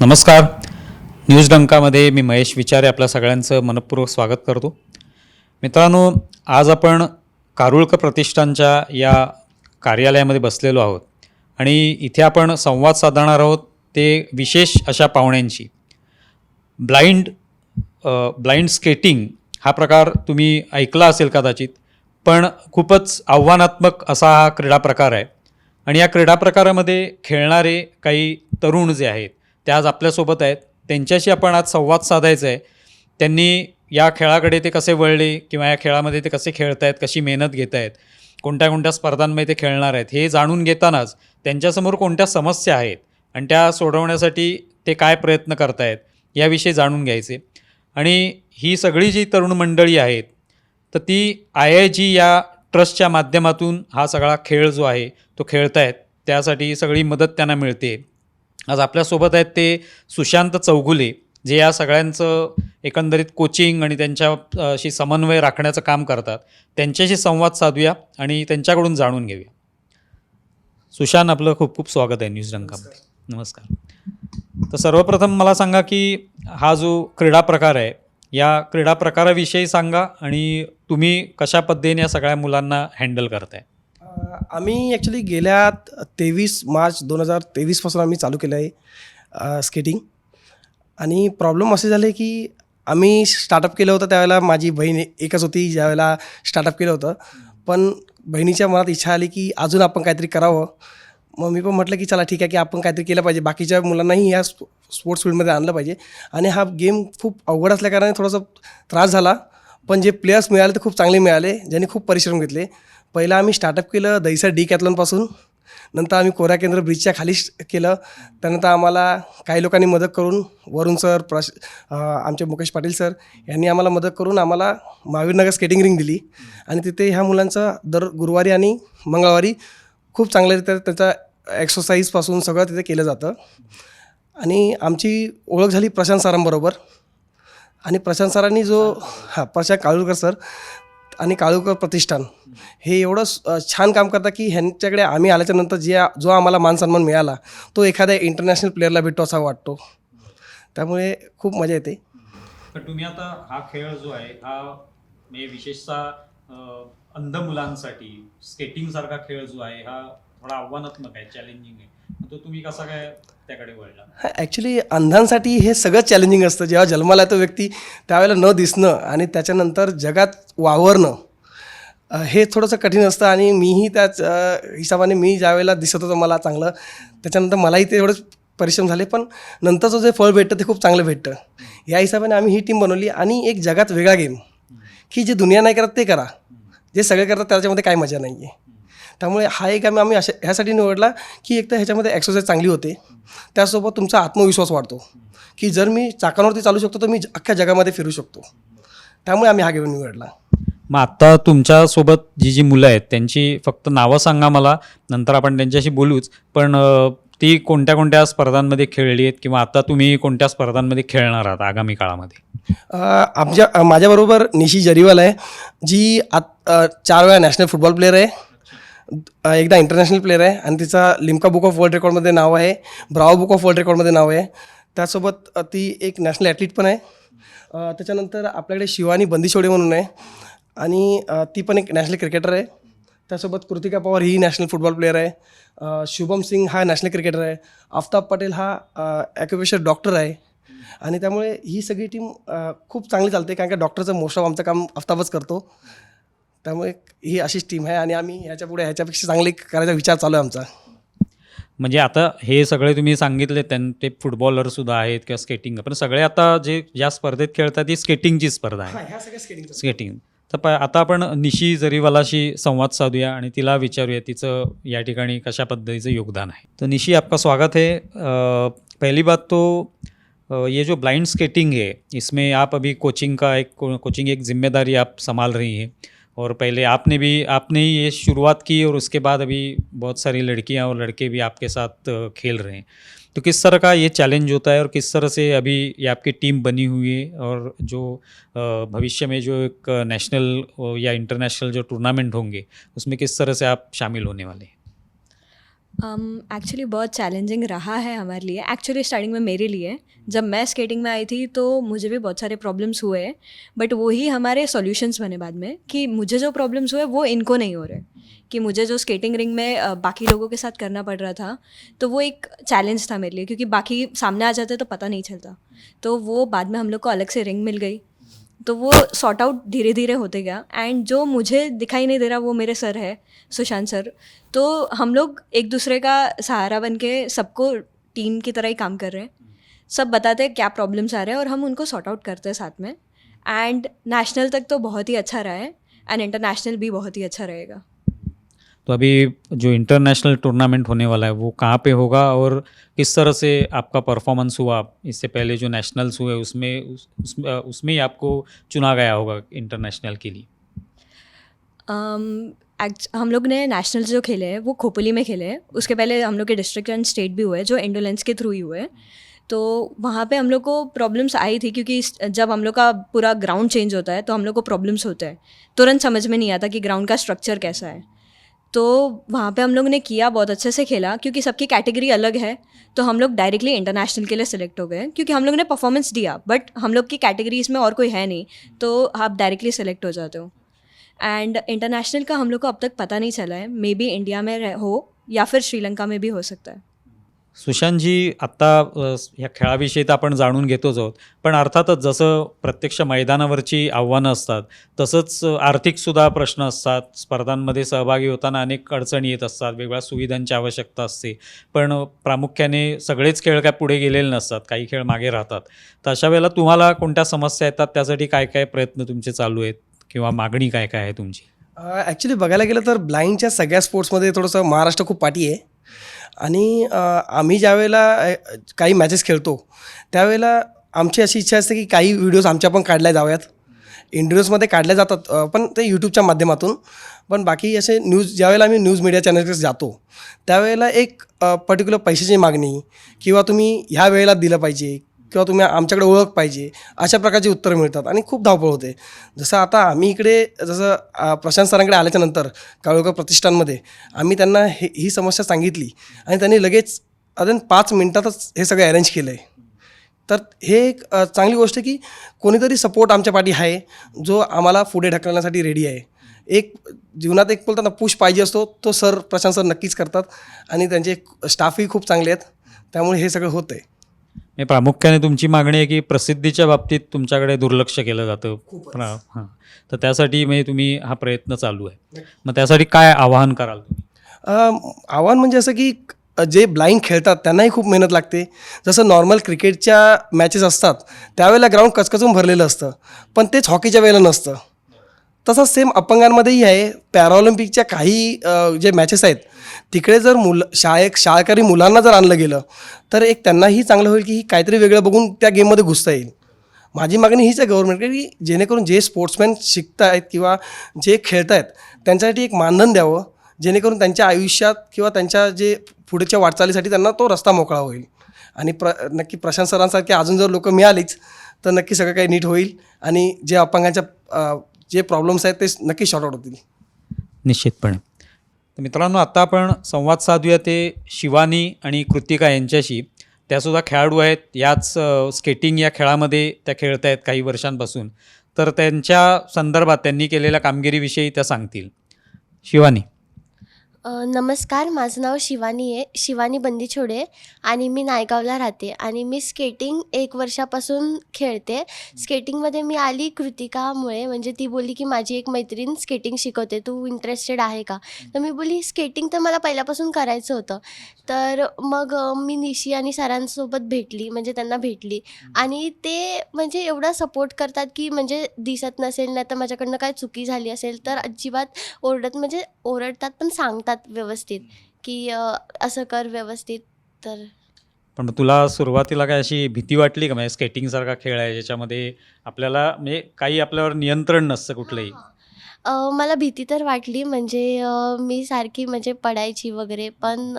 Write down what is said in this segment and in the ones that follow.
नमस्कार. न्यूज डंकामध्ये मी महेश विचारे आपल्या सगळ्यांचं मनपूर्वक स्वागत करतो. मित्रांनो आज आपण कारुळकर प्रतिष्ठानच्या या कार्यालयामध्ये बसलेलो आहोत आणि इथे आपण संवाद साधणार आहोत ते विशेष अशा पाहुण्यांशी. ब्लाइंड ब्लाइंड स्केटिंग हा प्रकार तुम्ही ऐकला असेल कदाचित पण खूपच आव्हानात्मक असा हा क्रीडा प्रकार आहे. आणि या क्रीडा प्रकारामध्ये खेळणारे काही तरुण जे आहेत ते आज आपल्यासोबत आहेत. त्यांच्याशी आपण आज संवाद साधायचा आहे. त्यांनी या खेळाकडे ते कसे वळले किंवा या खेळामध्ये ते कसे खेळत आहेत कशी मेहनत घेत आहेत कोणत्या कोणत्या स्पर्धांमध्ये ते खेळणार आहेत हे जाणून घेतानाच त्यांच्यासमोर कोणत्या समस्या आहेत आणि त्या सोडवण्यासाठी ते काय प्रयत्न करतायत याविषयी जाणून घ्यायचे. आणि ही सगळी जी तरुण मंडळी आहेत तर ती आय आय जी या ट्रस्टच्या माध्यमातून हा सगळा खेळ जो आहे तो खेळतायत. त्यासाठी सगळी मदत त्यांना मिळते. आज आपल्यासोबत आहेत ते सुशांत चौगुले जे या सगळ्यांचं एकंदरीत कोचिंग आणि त्यांच्याशी समन्वय राखण्याचं काम करतात. त्यांच्याशी संवाद साधूया आणि त्यांच्याकडून जाणून घेऊया. सुशांत आपलं खूप खूप स्वागत आहे न्यूज रंगामध्ये नमस्कार. तर सर्वप्रथम मला सांगा की हा जो क्रीडा प्रकार आहे या क्रीडा प्रकाराविषयी सांगा आणि तुम्ही कशा पद्धतीने या सगळ्या मुलांना हँडल करताय? आम्ही ॲक्च्युली गेल्या तेवीस मार्च दोन हजार तेवीसपासून आम्ही चालू केलं आहे स्केटिंग आणि प्रॉब्लेम असे झाले की आम्ही स्टार्टअप केलं होतं त्यावेळेला माझी बहीण एकच होती ज्यावेळेला स्टार्टअप केलं होतं. पण बहिणीच्या मनात इच्छा आली की अजून आपण काहीतरी करावं. मग मी पण म्हटलं की चला ठीक आहे की आपण काहीतरी केलं पाहिजे. बाकीच्या मुलांनाही या स्पो स्पोर्ट्स फील्डमध्ये आणलं पाहिजे. आणि हा गेम खूप अवघड असल्याकारणाने थोडासा त्रास झाला. पण जे प्लेयर्स मिळाले ते खूप चांगले मिळाले ज्यांनी खूप परिश्रम घेतले. पहिला आम्ही स्टार्टअप केलं दहीसर डी कॅथलॉनपासून नंतर आम्ही कोरा केंद्र ब्रिजच्या खाली श- केलं. त्यानंतर आम्हाला काही लोकांनी मदत करून वरुण सर प्रश आमचे मुकेश पाटील सर यांनी आम्हाला मदत करून आम्हाला महावीरनगर स्केटिंग रिंग दिली. आणि तिथे ह्या मुलांचं दर गुरुवारी आणि मंगळवारी खूप चांगल्यारीत्या त्याचा एक्सरसाइजपासून सगळं तिथे केलं जातं. आणि आमची ओळख झाली प्रशांत सरांबरोबर. आणि प्रशांत सरांनी जो हां प्रशांत काळुरकर सर आणि काळूकर प्रतिष्ठान. हे एवढं छान काम करतात की ह्यांच्याकडे आम्ही आल्याच्यानंतर जे जो आम्हाला मानसन्मान मिळाला तो एखाद्या इंटरनॅशनल प्लेअरला भेटतो असा वाटतो. त्यामुळे खूप मजा येते. तर तुम्ही आता हा खेळ जो आहे हा म्हणजे विशेषतः अंध मुलांसाठी स्केटिंग सारखा खेळ जो आहे हा थोडा आव्हानात्मक आहे चॅलेंजिंग आहे. मग तो तुम्ही कसा काय त्याकडे वळला? ॲक्च्युली अंधांसाठी हे सगळं चॅलेंजिंग असतं. जेव्हा जन्माला येतो व्यक्ती त्यावेळेला न दिसणं आणि त्याच्यानंतर जगात वावरणं हे थोडंसं कठीण असतं आणि मीही त्याच हिशोबाने मी ज्यावेळेला दिसत होतं मला चांगलं त्याच्यानंतर मलाही ते एवढंच परिश्रम झाले. पण नंतरचं जे फळ भेटतं ते खूप चांगलं भेटतं. या हिशोबाने आम्ही ही टीम बनवली आणि एक जगात वेगळा गेम की जे दुनिया नाही करत ते करा. जे सगळे करतात त्याच्यामध्ये काही मजा नाही आहे त्यामुळे हा एक आम्ही आम्ही अशा ह्यासाठी निवडला की एक तर ह्याच्यामध्ये एक्सरसाइज चांगली होते. त्यासोबत तुमचा आत्मविश्वास वाढतो. की जर मी चाकांवरती चालू शकतो तर मी अख्ख्या जगामध्ये फिरू शकतो. त्यामुळे आम्ही हा गेम निवडला. मग आता तुमच्यासोबत जी जी मुलं आहेत त्यांची फक्त नावं सांगा मला. नंतर आपण त्यांच्याशी बोलूच. पण ती कोणत्या कोणत्या स्पर्धांमध्ये खेळली आहेत किंवा आता तुम्ही कोणत्या स्पर्धांमध्ये खेळणार आहात आगामी काळामध्ये? आमच्या माझ्याबरोबर निशी जरीवाल आहे जी आत चार वेळा नॅशनल फुटबॉल प्लेअर आहे. एकदा इंटरनॅशनल प्लेअर आहे आणि तिचा लिम्का बुक ऑफ वर्ल्ड रेकॉर्डमध्ये नाव आहे ब्रावो बुक ऑफ वर्ल्ड रेकॉर्डमध्ये नाव आहे. त्यासोबत ती एक नॅशनल ॲथलीट पण आहे. त्याच्यानंतर आपल्याकडे शिवानी बंदिशोडे म्हणून आहे. आणि ती पण एक नॅशनल क्रिकेटर आहे. त्यासोबत कृतिका पवार ही नॅशनल फुटबॉल प्लेअर आहे. शुभम सिंग हा नॅशनल क्रिकेटर आहे. आफताब पटेल हा ॲक्युपेशर डॉक्टर आहे. आणि त्यामुळे ही सगळी टीम खूप चांगली चालते कारण का डॉक्टरचं मोस्ट ऑफ आमचं काम आफताबच करतो. त्यामुळे ही अशीच टीम आहे आणि आम्ही ह्याच्या पुढे ह्याच्यापेक्षा चांगली करायचा विचार चालू आहे आमचा. म्हणजे आता हे सगळे तुम्ही सांगितले त्यां ते फुटबॉलर सुद्धा आहेत किंवा स्केटिंग पण सगळे आता जे ज्या स्पर्धेत खेळतात ती स्केटिंगची स्पर्धा आहे. ह्या सगळ्या स्केटिंग स्केटिंग तर प आता आपण निशी जरीवालाशी संवाद साधूया आणि तिला विचारूया तिचं या ठिकाणी कशा पद्धतीचं योगदान आहे. तो निशी आपका स्वागत है. अ, पहली बात तो अ, ये जो ब्लाइंड स्केटिंग है इसमें आप अभी कोचिंग का एक को- कोचिंग एक जिम्मेदारी आप संभाल रही हैं। और पहले आपने भी, आपने ही ये शुरुआत की और उसके बाद अभी बहुत सारी लड़कियाँ और लड़के भी आपके साथ खेल रहे हैं। तो किस तरह का ये चैलेंज होता है और किस तरह से अभी ये आपकी टीम बनी हुई है और जो भविष्य में जो एक नेशनल या इंटरनेशनल जो टूर्नामेंट होंगे, उसमें किस तरह से आप शामिल होने वाले हैं? एक्चुअली बहुत चैलेंजिंग रहा है हमारे लिए। एक्चुअली स्टार्टिंग में मेरे लिए। जब मैं स्केटिंग में आई थी तो मुझे भी बहुत सारे प्रॉब्लम्स हुए। बट वही हमारे सॉल्यूशंस बने बाद में कि मुझे जो प्रॉब्लम्स हुए वो इनको नहीं हो रहे। कि मुझे जो स्केटिंग रिंग में बाकी लोगों के साथ करना पड़ रहा था तो वो एक चैलेंज था मेरे लिए। क्योंकि बाकी सामने आ जाते तो पता नहीं चलता। तो वो बाद में हम लोग को अलग से रिंग मिल गई। तो वो सॉर्ट आउट धीरे धीरे होते गया। एंड जो मुझे दिखाई नहीं दे रहा वो मेरे सर है, सुशांत सर तो हम लोग एक दूसरे का सहारा बन के सबको टीम की तरह ही काम कर रहे हैं। सब बताते हैं क्या प्रॉब्लम्स आ रहे हैं और हम उनको सॉर्ट आउट करते हैं साथ में। एंड नेशनल तक तो बहुत ही अच्छा रहा है। एंड इंटरनेशनल भी बहुत ही अच्छा रहेगा। तो अभी जो इंटरनेशनल टूर्नामेंट होने वाला है वो कहाँ पे होगा और किस तरह से आपका परफॉर्मेंस हुआ? इससे पहले जो नेशनल्स हुए उसमें उस, उसमें उसमें ही आपको चुना गया होगा इंटरनेशनल के लिए। um, हम लोग ने नेशनल्स जो खेले हैं वो खोपली में खेले हैं। उसके पहले हम लोग के डिस्ट्रिक्ट एंड स्टेट भी हुए जो इंडोलेंस के थ्रू ही हुए तो वहाँ पे हम लोग को प्रॉब्लम्स आई थी क्योंकि जब हम लोग का पूरा ग्राउंड चेंज होता है तो हम लोग को प्रॉब्लम्स होते हैं। तुरंत समझ में नहीं आता कि ग्राउंड का स्ट्रक्चर कैसा है। तो वहाँ पे हम लोग ने किया बहुत अच्छे से खेला, क्योंकि सबकी कैटेगरी अलग है तो हम लोग डायरेक्टली इंटरनेशनल के लिए सिलेक्ट हो गए क्योंकि हम लोग ने परफॉर्मेंस दिया बट हम लोग की कैटेगरी इसमें और कोई है नहीं तो आप डायरेक्टली सिलेक्ट हो जाते हो। एंड इंटरनेशनल का हम लोग को अब तक पता नहीं चला है मे बी इंडिया में हो, या फिर श्रीलंका में भी हो सकता है। सुशांतजी आत्ता ह्या खेळाविषयी तर आपण जाणून घेतोच आहोत. पण अर्थातच जसं प्रत्यक्ष मैदानावरची आव्हानं असतात तसंच आर्थिकसुद्धा प्रश्न असतात. स्पर्धांमध्ये सहभागी होताना अनेक अडचणी येत असतात वेगवेगळ्या सुविधांची आवश्यकता असते. पण प्रामुख्याने सगळेच खेळ काय पुढे गेलेले नसतात काही खेळ मागे राहतात. तर अशा वेळेला तुम्हाला कोणत्या समस्या येतात? त्यासाठी काय काय प्रयत्न तुमचे चालू आहेत? किंवा मागणी काय काय आहे तुमची? ॲक्च्युली बघायला गेलं तर ब्लाइंडच्या सगळ्या स्पोर्ट्समध्ये थोडंसं महाराष्ट्र खूप पाठी आहे. आणि आम्ही ज्यावेळेला काही मॅचेस खेळतो त्यावेळेला आमची अशी इच्छा असते की काही व्हिडिओज आमच्या पण काढल्या जाव्यात. इंटरव्ह्यूजमध्ये काढल्या जातात पण ते यूट्यूबच्या माध्यमातून. पण बाकी असे न्यूज ज्यावेळेला आम्ही न्यूज मीडिया चॅनलकडे जातो त्यावेळेला एक पर्टिक्युलर पैशाची मागणी किंवा तुम्ही ह्या वेळेला दिलं पाहिजे किंवा तुम्ही आमच्याकडे ओळख पाहिजे अशा प्रकारची उत्तरं मिळतात आणि खूप धावपळ होते. जसं आता आम्ही इकडे जसं प्रशांत सरांकडे आल्याच्यानंतर काळोखा प्रतिष्ठानमध्ये आम्ही त्यांना हे ही समस्या सांगितली आणि त्यांनी लगेच अजून पाच मिनटातच हे सगळं अरेंज केलं आहे तर हे एक चांगली गोष्ट की कोणीतरी सपोर्ट आमच्या पाठी आहे जो आम्हाला पुढे ढकलण्यासाठी रेडी आहे. एक जीवनात एक बोलतात ना पुश पाहिजे असतो तो सर प्रशांत सर नक्कीच करतात आणि त्यांचे स्टाफही खूप चांगले आहेत. त्यामुळे हे सगळं होतं आहे हे प्रामुख्याने तुमची मागणी आहे की प्रसिद्धीच्या बाबतीत तुमच्याकडे दुर्लक्ष केलं जातं. हां तर त्यासाठी म्हणजे तुम्ही हा प्रयत्न चालू आहे. मग त्यासाठी काय आवाहन कराल आव्हान म्हणजे असं की जे ब्लाइंड खेळतात त्यांनाही खूप मेहनत लागते. जसं नॉर्मल क्रिकेटच्या मॅचेस असतात त्यावेळेला ग्राउंड कचकचून भरलेलं असतं. पण तेच हॉकीच्या वेळेला नसतं. तसंच सेम अपंगांमध्येही आहे. पॅराऑलिम्पिकच्या काही जे मॅचेस आहेत तिकडे जर मुलं शाळे शाळकरी मुलांना जर आणलं गेलं तर एक त्यांनाही चांगलं होईल की ही काहीतरी वेगळं बघून त्या गेममध्ये घुसता येईल. माझी मागणी हीच आहे गव्हर्नमेंटकडे की जेणेकरून जे स्पोर्ट्समॅन शिकत आहेत किंवा जे खेळत आहेत त्यांच्यासाठी एक मानधन द्यावं जेणेकरून त्यांच्या आयुष्यात किंवा त्यांच्या जे पुढच्या वाटचालीसाठी त्यांना तो रस्ता मोकळा होईल. आणि प्र नक्की प्रशांत सरांसारखे अजून जर लोक मिळालीच तर नक्की सगळं काही नीट होईल. आणि जे अपंगांच्या जे प्रॉब्लेम्स आहेत ते नक्की शॉर्ट आउट होतील. निश्चितपणे. तर मित्रांनो आता आपण संवाद साधूया ते शिवानी आणि कृतिका यांच्याशी. त्यासुद्धा खेळाडू आहेत. याच स्केटिंग या खेळामध्ये त्या खेळत आहेत काही वर्षांपासून. तर त्यांच्या संदर्भात त्यांनी केलेल्या कामगिरीविषयी त्या सांगतील. शिवानी. अ, नमस्कार माझं नाव शिवानी आहे शिवानी बंदीछोडे आणि मी नायगावला राहते आणि मी स्केटिंग एक वर्षापासून खेळते. स्केटिंगमध्ये मी आली कृतिकामुळे म्हणजे ती बोलली की माझी एक मैत्रीण स्केटिंग शिकवते तू इंटरेस्टेड आहे का? तर मी बोलली स्केटिंग तर मला पहिल्यापासून करायचं होतं. तर मग अ, मी निशी आणि सरांसोबत भेटली म्हणजे त्यांना भेटली आणि ते म्हणजे एवढा सपोर्ट करतात की म्हणजे दिसत नसेल नाही तर माझ्याकडनं काय चुकी झाली असेल तर अजिबात ओरडत म्हणजे ओरडतात पण सांगतात व्यवस्थित? की असं कर व्यवस्थित तर? पण तुला सुरुवातीला काय अशी भीती वाटली का? म्हणजे स्केटिंगसारखा खेळ आहे ज्याच्यामध्ये आपल्याला म्हणजे काही आपल्यावर नियंत्रण नसतं कुठलंही? मला भीती तर वाटली म्हणजे मी सारखी म्हणजे पडायची वगैरे पण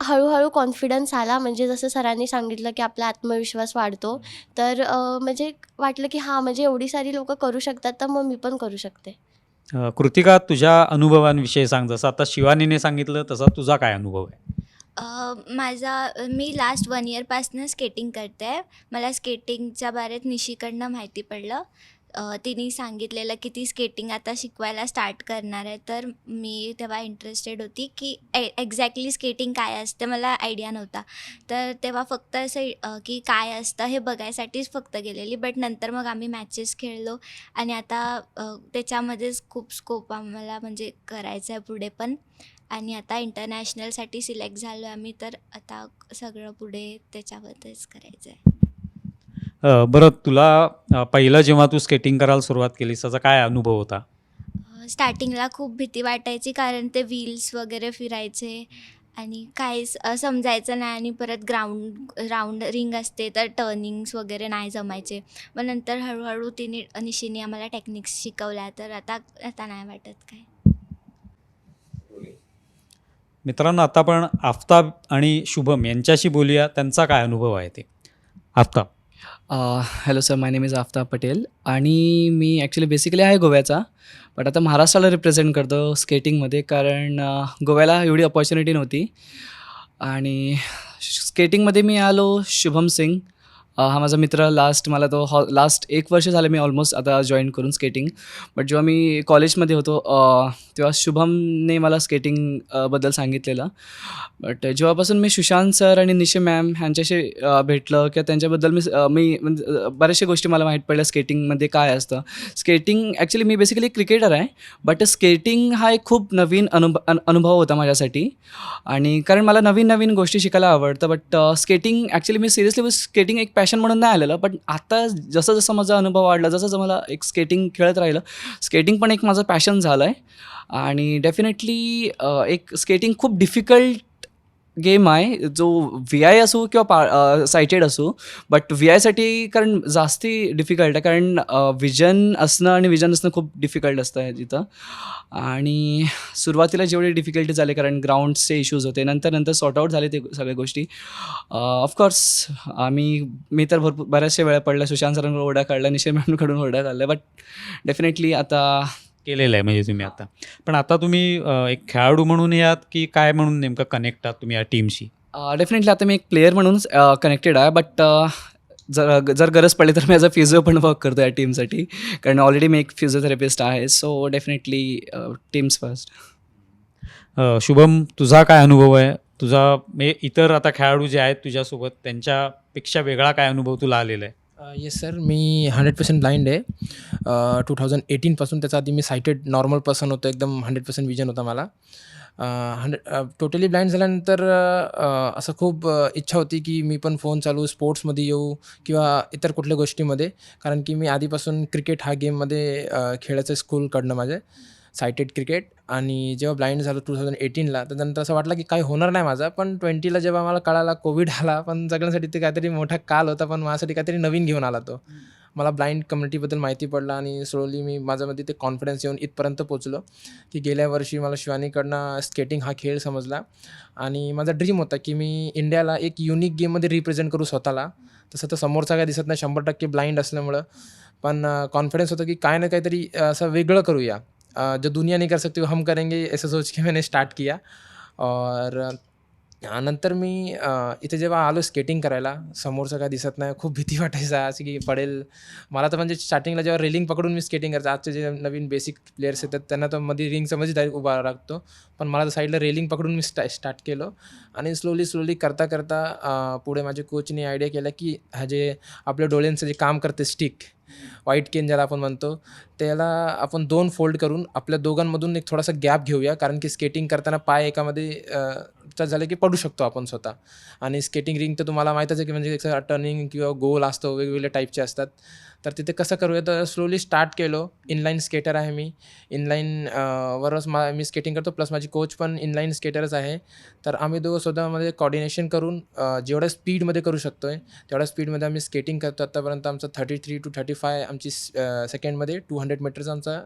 हळूहळू कॉन्फिडन्स आला. म्हणजे जसं सरांनी सांगितलं की आपला आत्मविश्वास वाढतो. तर म्हणजे वाटलं की हां म्हणजे एवढी सारी लोकं करू शकतात तर मग मी पण करू शकते. कृतिका तुझ्या अनुभवांविषयी सांग. जसं आता शिवानीने सांगितलं तसा तुझा काय अनुभव आहे? माझा मी लास्ट वन इयरपासनं स्केटिंग करते. आहे मला स्केटिंगच्या बारेत निशीकडनं माहिती पडलं. तिने सांगितलेलं की ती स्केटिंग आता शिकवायला स्टार्ट करणार आहे. तर मी तेव्हा इंटरेस्टेड होती की ए एक्झॅक्टली स्केटिंग काय असते मला आयडिया नव्हता. तर तेव्हा फक्त असं की काय असतं हे बघायसाठीच फक्त गेलेली. बट नंतर मग आम्ही मॅचेस खेळलो आणि आता त्याच्यामध्येच खूप स्कोप आम्हाला म्हणजे करायचं आहे पुढे पण. आणि आता इंटरनॅशनलसाठी सिलेक्ट झालो आम्ही. तर आता सगळं पुढे त्याच्याबद्दलच करायचं आहे बरं तुला पहिलं जेव्हा तू स्केटिंग करायला सुरुवात केलीस त्याचा काय अनुभव होता? स्टार्टिंगला खूप भीती वाटायची कारण ते व्हील्स वगैरे फिरायचे आणि काहीच अ, समजायचं नाही आणि परत ग्राउंड राऊंड रिंग असते तर टर्निंग्स वगैरे नाही जमायचे. मग नंतर हळूहळू तिने निशीने आम्हाला टेक्निक्स शिकवल्या तर आता आता नाही वाटत काय. मित्रांनो आता आपण आफताब आणि शुभम यांच्याशी बोलूया. त्यांचा काय अनुभव आहे ते? Aftab. Hello sir my name is Aftab Patel आणि मी ॲक्च्युली बेसिकली आहे गोव्याचा बट आता महाराष्ट्राला रिप्रेझेंट करतो स्केटिंगमध्ये कारण गोव्याला एवढी अपॉर्च्युनिटी नव्हती. आणि स्केटिंगमध्ये मी आलो शुभम सिंग. हा माझा मित्र लास्ट मला तो हॉ लास्ट एक वर्ष झालं मी ऑलमोस्ट आता जॉईन करून स्केटिंग बट जेव्हा मी कॉलेजमध्ये होतो तेव्हा शुभमने मला स्केटिंगबद्दल सांगितलेलं. बट जेव्हापासून मी सुशांत सर आणि निशे मॅम ह्यांच्याशी भेटलं किंवा त्यांच्याबद्दल मी मी म्हणजे बऱ्याचशा गोष्टी मला माहीत पडल्या स्केटिंगमध्ये काय असतं. स्केटिंग ॲक्च्युली मी बेसिकली क्रिकेटर आहे. बट स्केटिंग हा एक खूप नवीन अनुभ अनुभव होता माझ्यासाठी. आणि कारण मला नवीन नवीन गोष्टी शिकायला आवडतं बट स्केटिंग ॲक्च्युली मी सिरियसली स्केटिंग एक पॅशन पॅशन म्हणून नाही आलेलं पण आता जसं जसं माझा अनुभव वाढला जसं जसं मला एक स्केटिंग खेळत राहिलं स्केटिंग पण एक माझं पॅशन झालं आहे आणि डेफिनेटली एक स्केटिंग खूप डिफिकल्ट गेम आहे जो व्ही आय असो किंवा पा सायटेड असो बट व्ही आयसाठी कारण जास्ती डिफिकल्ट आहे कारण विजन असणं आणि विजन असणं खूप डिफिकल्ट असतं आहे तिथं. आणि सुरुवातीला जेवढे डिफिकल्टी झाले कारण ग्राउंड्सचे इश्यूज होते नंतर नंतर सॉर्ट आऊट झाले ते सगळ्या गोष्टी. ऑफकोर्स आम्ही मी तर भरपूर बऱ्याचशा वेळा पडल्या सुशांत सरांकडून ओरडा काढला निशे मॅमकडून ओरडा काढला बट डेफिनेटली आता केलेलं आहे म्हणजे तुम्ही आता. पण आता तुम्ही एक खेळाडू म्हणून यात की काय म्हणून नेमकं कनेक्ट आहात तुम्ही या टीमशी डेफिनेटली आता मी एक प्लेअर म्हणूनच कनेक्टेड आहे. बट जर जर गरज पडली तर मी ॲज अ फिजिओ पण वर्क करतो या टीमसाठी कारण ऑलरेडी मी एक फिजिओथेरपिस्ट आहे. So definitely teams first Shubham तुझा काय अनुभव आहे? तुझा म्हणजे इतर आता खेळाडू जे आहेत तुझ्यासोबत त्यांच्यापेक्षा वेगळा काय अनुभव तुला आलेला आहे? येस सर मी हंड्रेड पर्सेंट ब्लाइंड आहे. टू थाउजंड एटीनपासून त्याचा आधी मी सायटेड नॉर्मल पर्सन होतो. एकदम हंड्रेड पर्सेंट विजन होता मला. हंड्रेड टोटली ब्लाइंड झाल्यानंतर असं खूप इच्छा होती की मी पण फोन चालू स्पोर्ट्समध्ये येऊ किंवा इतर कुठल्या गोष्टीमध्ये. कारण की मी आधीपासून क्रिकेट हा गेममध्ये खेळायचं स्कूलकडनं माझे. सायटेड क्रिकेट आणि जेव्हा ब्लाइंड झालो टू थाउजंड एटीनला तर नंतर असं वाटलं की काही होणार नाही माझा. पण ट्वेंटीला जेव्हा मला कळाला कोविड आला पण सगळ्यांसाठी ते काहीतरी मोठा काल होता पण माझ्यासाठी काहीतरी नवीन घेऊन आला तो. मला ब्लाइंड कम्युनिटीबद्दल माहिती पडलं आणि स्लोली मी माझ्यामध्ये ते कॉन्फिडन्स येऊन इथपर्यंत पोचलो. की गेल्या वर्षी मला शिवानीकडनं स्केटिंग हा खेळ समजला. आणि माझा ड्रीम होता की मी इंडियाला एक युनिक गेममध्ये रिप्रेझेंट करू स्वतःला. तसं तर समोरचा काय दिसत नाही शंभर टक्के ब्लाइंड असल्यामुळं. पण कॉन्फिडन्स होतं की काय ना काहीतरी असं वेगळं करूया. जो दुनिया नहीं कर सकती वो हम करेंगे ऐसे सोच के मैंने स्टार्ट किया। और नंतर मी अ, इथे जेव्हा आलो स्केटिंग करायला समोरचं काय दिसत नाही खूप भीती वाटायचा असं की पडेल. मला तर म्हणजे स्टार्टिंगला जेव्हा रेलिंग पकडून मी स्केटिंग करतो आजचे जे नवीन बेसिक प्लेयर्स येतात त्यांना तर मध्ये रिंगचं मध्ये डायरेक्ट उभा लागतो पण मला तर साईडला रेलिंग पकडून मी स्टा स्टार्ट केलं. आणि स्लोली स्लोली करता करता अ, पुढे माझ्या कोचने आयडिया केला की हा जे आपल्या डोळ्यांचं जे काम करते स्टिक व्हाईट केन ज्याला आपण म्हणतो त्याला आपण दोन फोल्ड करून आपल्या दोघांमधून एक थोडासा गॅप घेऊया. कारण की स्केटिंग करताना पाय एकामध्ये अ, टच झालं की पडू शकतो आपण स्वतः. आणि स्केटिंग रिंग तर तुम्हाला माहीतच आहे की म्हणजे एक टर्निंग किंवा गोल असतो वेगवेगळ्या टाईपचे असतात. तर तिथे कसं करूया? तर स्लोली स्टार्ट केलो. इनलाईन स्केटर आहे मी. इनलाईन वरच मा मी स्केटिंग करतो. प्लस माझी कोच पण इनलाईन स्केटरच आहे. तर आम्ही दोघं स्वतःमध्ये म्हणजे कॉर्डिनेशन करून जेवढ्या स्पीडमध्ये करू शकतो आहे तेवढ्या स्पीडमध्ये आम्ही स्केटिंग करतो. आत्तापर्यंत आमचं thirty three to thirty five आमची सेकंडमध्ये टू हंड्रेड मीटरचा आमचा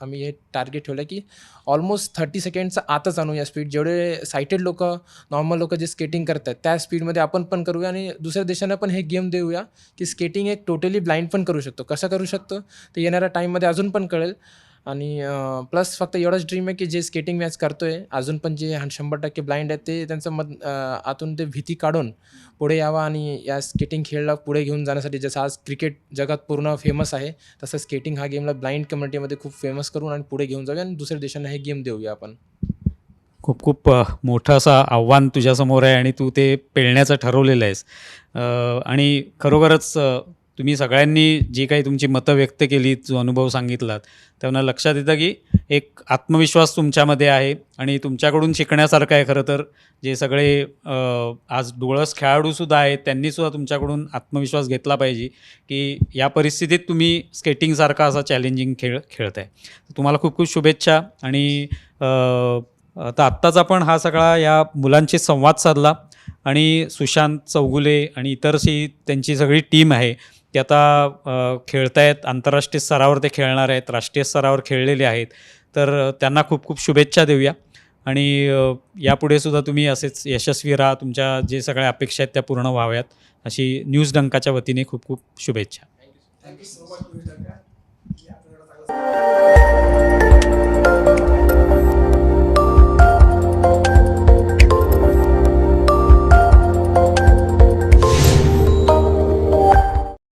आम्ही हे टार्गेट ठेवलं की ऑलमोस्ट थर्टी सेकंडचा आतच आणू या स्पीड जेवढे सायटेड लोक लोक नॉर्मल लोक जे स्केटिंग करतात त्या स्पीडमध्ये आपण पण करूया आणि दुसऱ्या देशांना पण हे गेम देऊया की स्केटिंग एक टोटली ब्लाइंड पण करू शकतो. कसं करू शकतो? ते येणाऱ्या टाईममध्ये अजून पण कळेल. आणि प्लस फक्त एवढंच ड्रीम आहे की जे स्केटिंग मॅच करतो आहे अजून पण जे शंभर टक्के ब्लाइंड आहेत ते त्यांचं मत आतून ते भीती काढून पुढे यावा आणि या स्केटिंग खेळला पुढे घेऊन जाण्यासाठी जसं आज क्रिकेट जगात पूर्ण फेमस आहे तसं स्केटिंग हा गेमला ब्लाइंड कम्युनिटीमध्ये खूप फेमस करून आणि पुढे घेऊन जाऊया आणि दुसऱ्या देशांना हे गेम देऊया आपण. खूप खूप मोठं असं आव्हान तुझ्यासमोर आहे आणि तू ते पेलण्याचं ठरवलेलं आहेस. आणि खरोखरच तुम्ही सगळ्यांनी जी काही तुमची मतं व्यक्त केली जो अनुभव सांगितलात त्यांना लक्षात येतं की एक आत्मविश्वास तुमच्यामध्ये आहे आणि तुमच्याकडून शिकण्यासारखं आहे खरं तर. जे सगळे आज डोळस खेळाडूसुद्धा आहेत त्यांनीसुद्धा तुमच्याकडून आत्मविश्वास घेतला पाहिजे की या परिस्थितीत तुम्ही स्केटिंगसारखा असा चॅलेंजिंग खेळ खेळत आहे तुम्हाला खूप खूप शुभेच्छा आणि तर आत्ताच आपण हा सगळा या मुलांशी संवाद साधला आणि सुशांत चौगुले आणि इतरशी त्यांची सगळी टीम आहे ते आता खेळत खेळतायत आंतरराष्ट्रीय स्तरावर ते खेळणार आहेत राष्ट्रीय स्तरावर खेळलेले आहेत. तर त्यांना खूप खूप शुभेच्छा देऊया. आणि यापुढे सुद्धा तुम्ही असेच यशस्वी राहा तुमच्या जे सगळ्या अपेक्षा आहेत त्या पूर्ण व्हाव्यात. अशी न्यूज डंकाच्या वतीने खूप खूप शुभेच्छा. Thank you so much